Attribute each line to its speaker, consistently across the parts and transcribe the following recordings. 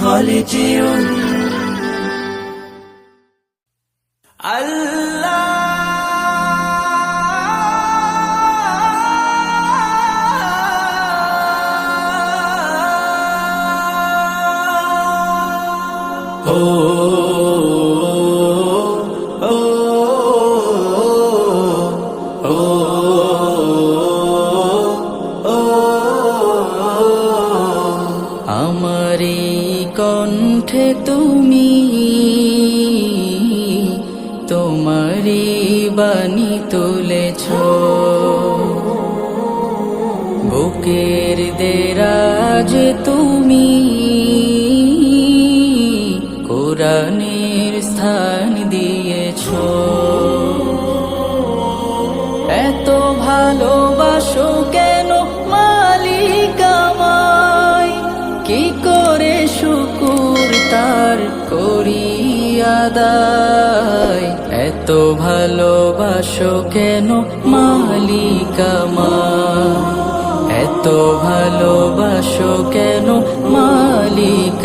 Speaker 1: হলে যেও আল্লাহ তুমি তোমারি বানি তুলেছ। বুকের দেরাজ তুমি করে শুকুর তার করি আদায়। এত ভালোবাসো কেন মালিকামা এত ভালোবাসো কেন মালিক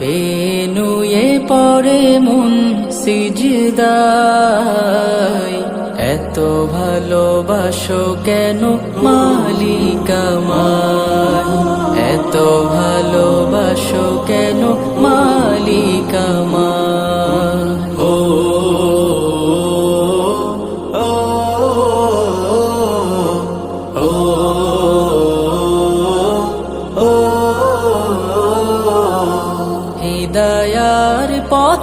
Speaker 1: পেনুয়ে পরে মন সিজদায়। এত ভালোবাসো কেন মালিক আমার এত ভালোবাসো কেন মালিক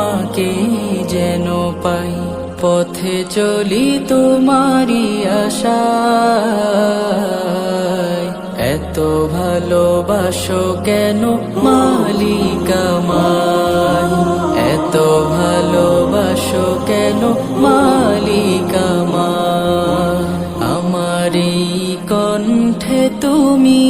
Speaker 1: তোমাকে যেন পাই, পথে চলি তোমারি আশা এত ভালোবাসো কেন মালিক আমার এত ভালোবাসো কেন মালিক আমার আমারি কণ্ঠে তুমি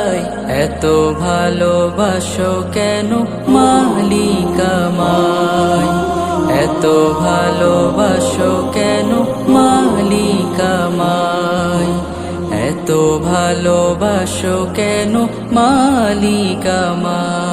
Speaker 1: এত ভালোবাসো কেন মালিক এত ভালোবাসো কেন মালিক আমায় এত ভালোবাসো কেন মালিক আমায়